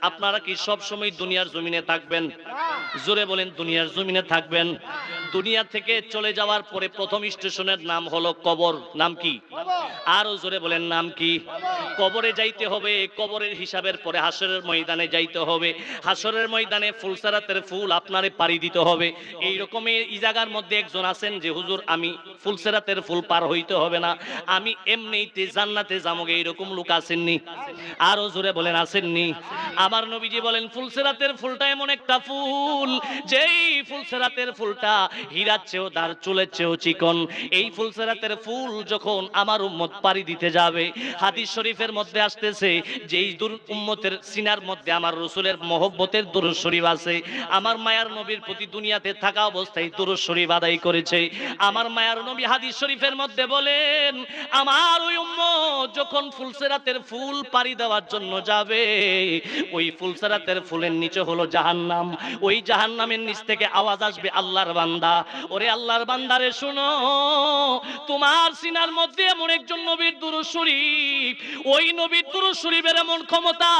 আপনারা কি সব সময় দুনিয়ার জমিনে থাকবেন? জোরে বলেন দুনিয়ার জমিনে থাকবেন। দুনিয়া থেকে চলে যাওয়ার পরে প্রথম স্টেশনের নাম হলো কবর। নাম কি? আরও জোরে বলেন, নাম কি? কবরে যাইতে হবে, কবরের হিসাবের পরে হাসরের ময়দানে যাইতে হবে। হাসরের ময়দানে ফুলসারাতের ফুল আপনারে পাড়ি দিতে হবে। এই রকমের এই জায়গার মধ্যে একজন আছেন যে, হুজুর, আমি ফুলসেরাতের ফুল পার হইতে হবে না। আমি এমনিতে জান্নাতে যামগে এইরকম লোক আসেননি। আরও জোরে বলেন, আসেননি। আমার নবীজি বলেন, ফুলসেরাতের ফুলটা এমন একটা ফুল, যেই ফুলসেরাতের ফুলটা হীরার চেয়েও তার চুলের চেয়েও চিকন। এই ফুলসেরাতের ফুল যখন আমার উম্মত পাড়ি দিতে যাবে, হাদিস শরীফের মধ্যে আসতেছে যেই দুর উম্মতের সিনার মধ্যে আমার রসুলের মহব্বতের দুরুদ শরীফ আছে। আমার মায়ার নবীর প্রতি দুনিয়াতে থাকা অবস্থায় দুরুদ শরীফ আদায় করেছে। আমার মায়ার নবী হাদিস শরীফের মধ্যে বলেন, আমার ওই উম্মত যখন ফুলসেরাতের ফুল পাড়ি দেওয়ার জন্য যাবে, ওই ফুলসেরাতের ফুলের নিচে হলো জাহান্নাম। ওই জাহান্নামের নিচ থেকে আওয়াজ আসবে আল্লাহর বান্দা। ওরে আল্লাহর বান্দারে শুনো, তোমার সিনার মধ্যে এমন একজন নবীর দুরুদ শরীফ। ওই নবীর দুরুদ শরীফের এমন ক্ষমতা,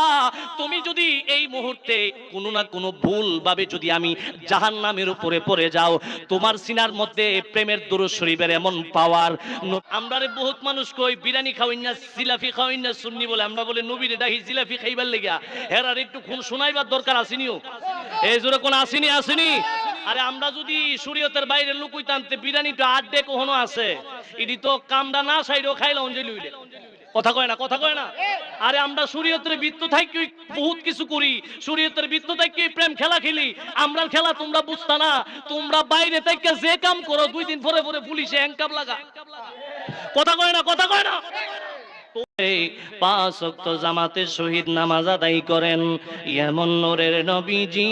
তুমি যদি এই মুহূর্তে কোনো না কোনো ভুল ভাবে যদি আমি জাহান্নামের উপরে পড়ে যাও, তোমার সিনার মধ্যে প্রেমের দুরুদ শরীফের এমন পাওয়ার আমরা বহুত মানুষ কই, বিরিয়ানি খাওয়াই না জিলাফি খাওয়াই না, সুন্নি বলে, আমরা বলে, নবীরে ডাকি জিলাফি খাইবার লেগা হেরার একটু খুন শোনাইবার দরকার আসেনিও। এই জোরে কোন আসেনি আসেনি? আরে আমরা যদি শরীয়তের বাইরে লুকুই টানতে বিরিয়ানিটা আড্ডে কখনো আছে? ইডি তো কামডা না সাইডও খাইলা অঞ্জলি হইলে। কথা কয় না, কথা কয় না? আরে আমরা শরীয়তের বৃত্ত থাকি বহুত কিছু করি। শরীয়তের বৃত্ত থাকি প্রেম খেলা খেলি। আমরার খেলা তোমরা বুঝতা না। তোমরা বাইরে থেকে যে কাম করো, দুই দিন পরে পরে পুলিশে হ্যাংকাপ লাগা। কথা কয় না, কথা কয় না? পাঁচ জামাতে শহীদ নামাজ আদায় করেন। এমন নবীজি,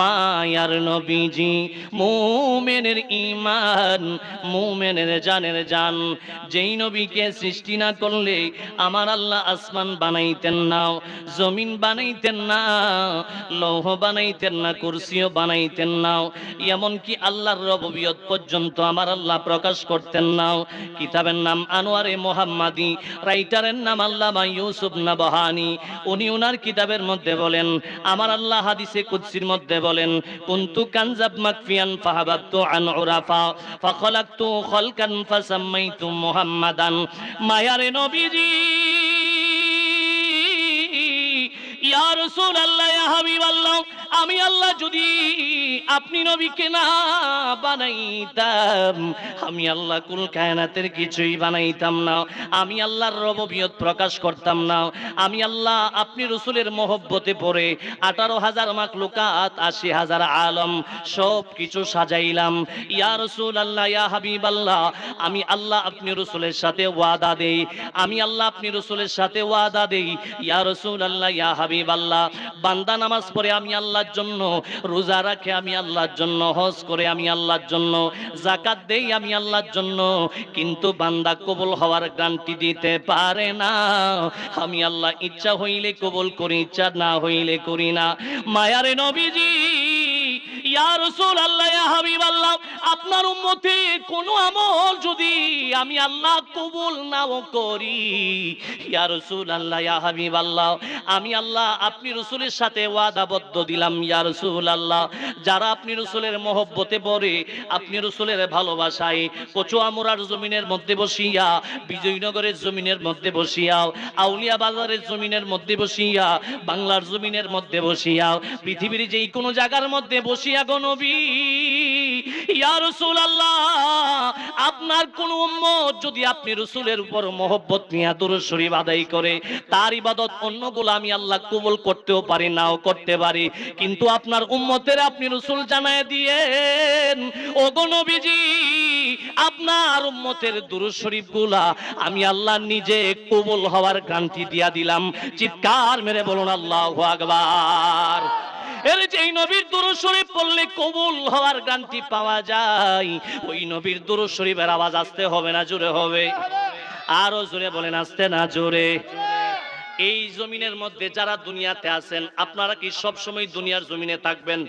মায়ার নবীজি ইমান জানের জান। যেই নবীকে সৃষ্টি না করলে আমার আল্লাহ আসমান বানাইতেন না, জমিন বানাইতেন না, লৌহ বানাইতেন না, কুরসিও বানাইতেন না। এমনকি আল্লাহর রববিয়ত পর্যন্ত আমার আল্লাহ প্রকাশ করতেন না। কিতাবের নাম আনোয়ারে মোহাম্মাদি রাইটারের নাম আল্লামা ইউসুফ নাবহানি। উনি ওনার কিতাবের মধ্যে বলেন, আমার আল্লাহ হাদিসে কুদসির মধ্যে বলেন, কুনতু কানজাব মাকফিয়ান ফাহাবাতু আন উরাফা, ফাখলাকতু খলকান ফাসাম্মাইতু মুহাম্মাদান। মায়ারে নবীজি, ইয়া রাসূলুল্লাহ, ইয়া হাবিবাল্লাহ আমি আল্লাহ যদি আপনি নবীকে না বানাইতাম, আমি আল্লাহ কুল কায়নাতের কিছুই বানাইতাম না। আমি আল্লাহর রববিয়ত প্রকাশ করতাম না। আমি আল্লাহ আপনি রসুলের মহব্বতে পড়ে আঠারো হাজার মাক লোকাত আশি হাজার আলম সব কিছু সাজাইলাম। ইয়া রসুল আল্লাহ ইয়া হাবিব আল্লাহ আমি আল্লাহ আপনি রসুলের সাথে ওয়াদা দেই। আমি আল্লাহ আপনি রসুলের সাথে ওয়াদা দেই। ইয়া রসুল আল্লাহ ইয়া হাবিব আল্লাহ বান্দা নামাজ পড়ে আমি আল্লাহর জন্য, রোজা রাখে আমি আল্লাহর জন্য, হজ করে আমি আল্লাহর জন্য জাকাত দেই আমি আল্লাহর জন্য, কিন্তু বান্দা কবুল হওয়ার গ্যারান্টি দিতে পারে না। আমি আল্লাহ ইচ্ছা হইলে কবুল করি, ইচ্ছা না হইলে করি না। মায়ারে নবীজি ইয়া রাসূল আল্লাহ হাবিব আল্লাহ আপনার উম্মতে কোন আমল যদি আমি আল্লাহ কবুল নাও করি, ইয়া রাসূল আল্লাহ হাবিব আল্লাহ আমি আল্লাহ আপনি রসুলের সাথে ওয়াদাবদ্ধ দিলাম, ইয়া রাসূল আল্লাহ যারা আপনি রসুলের মহব্বতে পড়ে, আপনি রসুলের ভালোবাসায় কচুয়ামুরার জমিনের মধ্যে বসিয়া, বিজয়নগরের জমিনের মধ্যে বসিয়া, আউলিয়া বাজারের জমিনের মধ্যে বসিয়া, বাংলার জমিনের মধ্যে বসিয়া, পৃথিবীর যেই কোনো জায়গার মধ্যে বসিয়া গো নবী, ইয়া আপনার কোন উম্মত যদি আপনি রসুলের উপর মহব্বত নিয়ে দুরূদ শরীফ আদায় করে, তার ইবাদত অন্যগুলো আমি আল্লাহ কবুল করতেও পারি, নাও করতে পারি। কিন্তু আপনার উম্মতের আপনি রসুল জানায় দিয়েন, ও গো নবীজি, আপনার উম্মতের দুরূদ শরীফগুলা আমি আল্লাহ নিজে কবুল হওয়ার গ্রান্টি দিয়া দিলাম। চিৎকার মেরে বলুন, আল্লাহু আকবার। এর যে নবীর দুরূদ শরীফ পড়লে কবুল হওয়ার গ্রান্টি পাওয়া যায়। ওই নবীর দুরূদ শরীফের আওয়াজ আসতে হবে না, জোরে হবে। আরও জোরে বলেন, আসতে না, জোরে। এই জমিনের মধ্যে যারা দুনিয়াতে আছেন, আপনারা কি সব সময় দুনিয়ার জমিনে থাকবেন?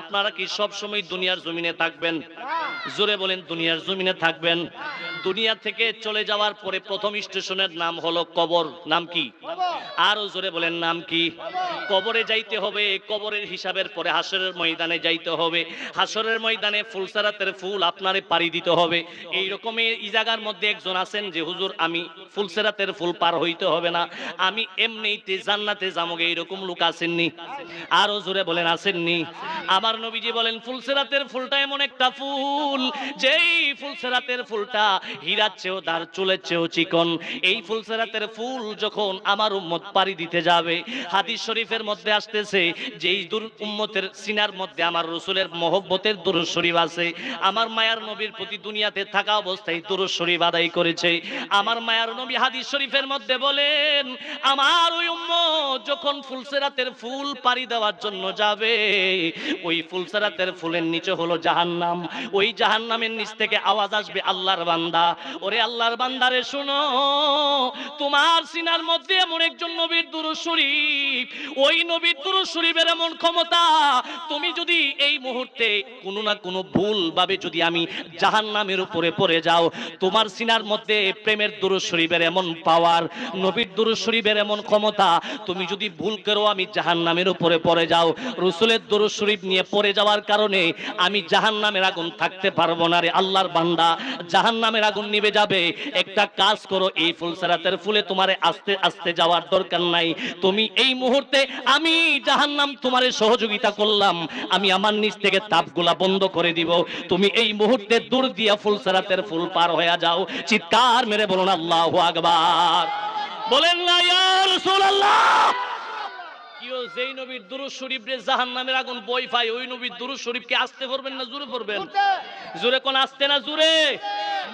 আপনারা কি সব সময় দুনিয়ার জমিনে থাকবেন? জোরে বলেন, দুনিয়ার জমিনে থাকবেন। দুনিয়া থেকে চলে যাওয়ার পরে প্রথম স্টেশনের নাম হলো কবর। নাম কি? আরও জোরে বলেন, নাম কি? কবরে যাইতে হবে, কবরের হিসাবের পরে হাসরের ময়দানে যাইতে হবে। হাসরের ময়দানে ফুলসারাতের ফুল আপনারে পাড়ি দিতে হবে। এই রকমের এই জায়গার মধ্যে একজন আছেন যে, হুজুর, আমি ফুলসেরাতের ফুল পার হইতে হবে না। আমি এমনিতে জান্নাতে যামগে এইরকম লোক আসেননি আরও জোরে বলেন আসেননি আমার নবীজি বলেন, ফুলসেরাতের ফুলটা এমন একটা ফুল, যেই ফুলসেরাতের ফুলটা হীরার চেয়েও তার চুলের চেয়েও চিকন। এই ফুলসেরাতের ফুল যখন আমার উম্মত পাড়ি দিতে যাবে, হাদিস শরীফের মধ্যে আসতেছে যেই দূর উম্মতের সিনার মধ্যে আমার রসুলের মহব্বতের দুরুদ শরীফ আছে। আমার মায়ার নবীর প্রতি দুনিয়াতে থাকা অবস্থায় দুরুদ শরীফ আদায় করেছে। আমার মায়ার নবী হাদিস শরীফের মধ্যে বলেন, আমার ওই উম্মত যখন ফুলসেরাতের ফুল পাড়ি দেওয়ার জন্য যাবে, ওই ফুলসেরাতের ফুলের নিচে হলো জাহান্নাম। ওই জাহান্নামের নিচ থেকে আওয়াজ আসবে আল্লাহর বান্দা। ওরে আল্লাহর বান্দারে শুনো, তোমার সিনার মধ্যে এমন একজন নবীর দুরু শরীফ, ওই নবীর দুরুদ শরীফের এমন ক্ষমতা, তুমি যদি এই মুহূর্তে কোনো না কোনো ভুল ভাবে যদি আমি জাহান্নামের উপরে পড়ে যাও, তোমার সিনার মধ্যে প্রেমের দুরুদ শরীফের এমন পাওয়ার নবীর দুরুদ শরীফের এমন ক্ষমতা, তুমি যদি ভুল করো আমি জাহান্নামের উপরে পড়ে যাও, রসুলের দুরুদ শরীফ নিয়ে পড়ে যাওয়ার কারণে আমি জাহান্নামের আগুন থাকতে পারব না রে আল্লাহর বান্দা, জাহান্নামের আগুন নিভে যাবে। একটা কাজ করো এই ফুলসারাতের ফুলে তোমারে আস্তে আস্তে যাওয়ার দরকার নাই। তুমি এই মুহূর্তে আমি জাহান্নাম তোমারে সহযোগিতা করলাম। আমি আমার নিচ থেকে তাপগুলা বন্ধ করে দিব। তুমি এই মুহূর্তে দূর দিয়া ফুলসারাতের ফুল পার হয়ে যাও। চিৎকার মেরে বলুন আল্লাহ আকবার। বলেন না ইয়া রাসূলুল্লাহ! কিও যেই নবীর দুরুদ শরীফ রে জাহান্নামের আগুন বই পায় ওই নবীর দুরুদ শরীফকে আসতে পড়বেন না জোরে পড়বেন জোরে কোন আসতে না জোরে?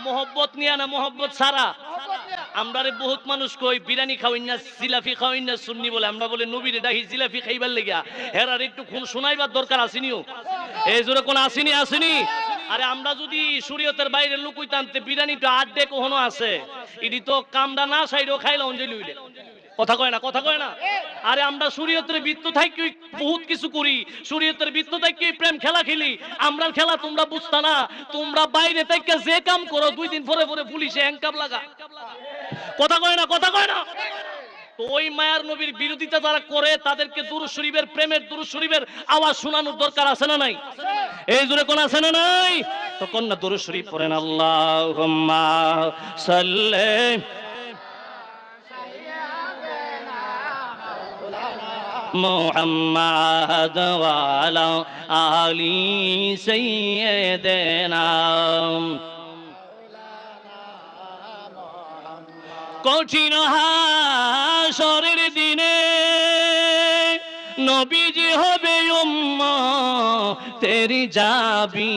মোহব্বত নিয়ে না মোহব্বত ছাড়া? আমরা বহুত মানুষ কই, বিরিয়ানি খাও না জিলাফি খাও না, সুন্নি বলে। আমরা বলে, নবীরে ডাকি জিলাফি খাইবার লেগা হেরার একটু খুন শোনাইবার দরকার আসেনিও এই জোরে কোন আসেনি আসেনি? আরে আমরা যদি শরীয়তের বাইরে লুকুই টানতে বিরিয়ানি তো আড্ডে কখনো আছে। ইডি তো কামডা না সাইডও খাইলাম অঞ্জলি লুইলে কথা কয় না কথা কয় না। আরে আমরা শরীয়তের বৃত্ত থাকি বহুত কিছু করি। শরীয়তের বৃত্ত থাকি প্রেম খেলা খেলি। আমরা খেলা তোমরা বুঝতা না। তোমরা বাইরে থেকে যে কাম করো দুই দিন পরে পরে পুলিশে হ্যাংকাপ লাগা। কথা কয় না কথা কয় না। ওই মায়ার নবীর বিরোধিতা যারা করে তাদেরকে দুরু শরীফের প্রেমের দুরু শরীফের আওয়াজ শোনানোর দরকার আছে না নাই? এই জুড়ে কোন আছে না নাই? তখন না দুরু শরীফ পড়েন আল্লাহ সাল্লে মোহাম্মদ ওয়ালা আলী সৈয়দনা কঠিন হাসরের দিনে নবীজি হবে উম্মা তেরি যাবি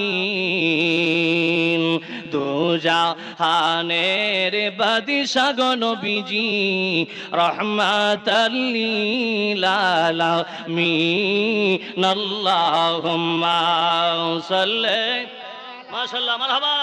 দুজা বাদি বাদিশা বিজি রহমত রহমাতাল্লিল আলামিন আল্লাহুম্মা সাল্লি মাশাআল্লাহ মারহাবা।